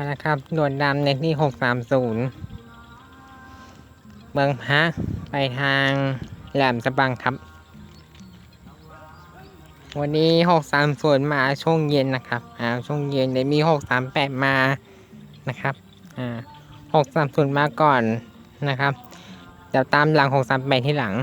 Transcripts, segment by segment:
มาแล้วครับด่วนดำในที่หกสามศูนย์เมืองพักไปทางแหลมสะบังครับ วันนี้หกสามศูนย์มาช่วงเย็นนะครับ อ่าช่วงเย็นเดี๋ยวมีหกสามแปดมานะครับ อ่าหกสามศูนย์มาก่อนนะครับเดี๋ยวตามหลังหกสามแปดที่หลัง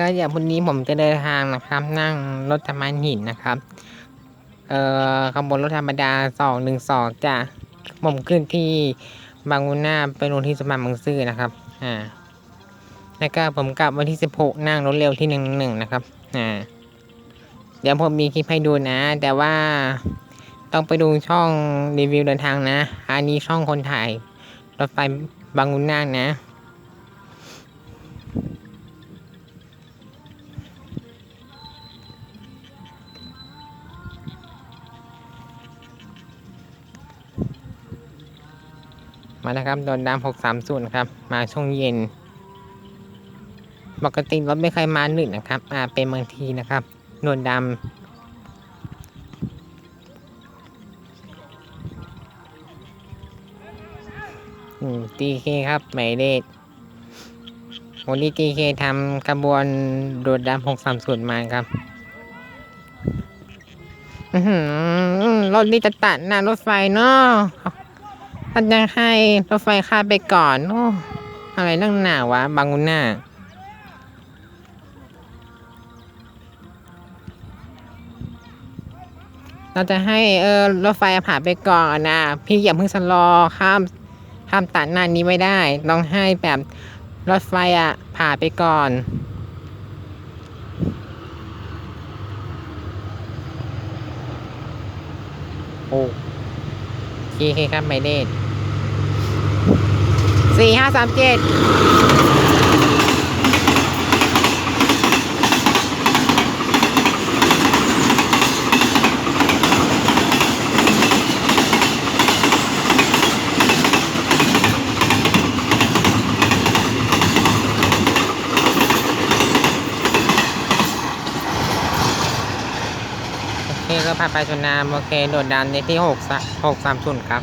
ก็อย่างวันนี้ผมจะเดินทางนะครับ นั่งรถธรรมานหินนะครับ เอ่อขบวนรถธรรมดาสองหนึ่งสองจะผมขึ้นที่บางวุน่าไปลงที่สะพานบางซื่อนะครับอ่าแล้วก็ผมกลับวันที่สิบหกนั่งรถเร็วที่หนึ่งหนึ่งนะครับอ่าเดี๋ยวผมมีคลิปให้ดูนะ แต่ว่าต้องไปดูช่องรีวิวเดินทางนะ อันนี้ช่องคนถ่ายรถไฟบางวุน่านะ มาแล้วครับโดนดำหกสามศูนย์ครับ มาช่วงเย็น ปกติรถไม่เคยมาหนึ่งนะครับ อ่าเป็นบางทีนะครับโดนดำอืมตีเคครับหมายเลขวันนี้ตีเคทำกระบวนโดดดำหกสามศูนย์มาครับรถนี่จะตัดหน้ารถไฟเนาะ ท่านยังให้รถไฟข้าไปก่อนโอ้อะไรนั่งหนาวะบางุน่าเราจะให้เออรถไฟผ่านไปก่อนนะพี่อย่าเพิ่งชะลอข้ามข้ามตัดหน้านี้ไม่ได้ ต้องให้แบบรถไฟอะผ่านไปก่อนโอ้ เคครับหมายเลขสี่ห้าสามเจ็ดโอเคก็ผ่าไปชนนามโอเค โดดดันในที่หกหกสามศูนย์ครับ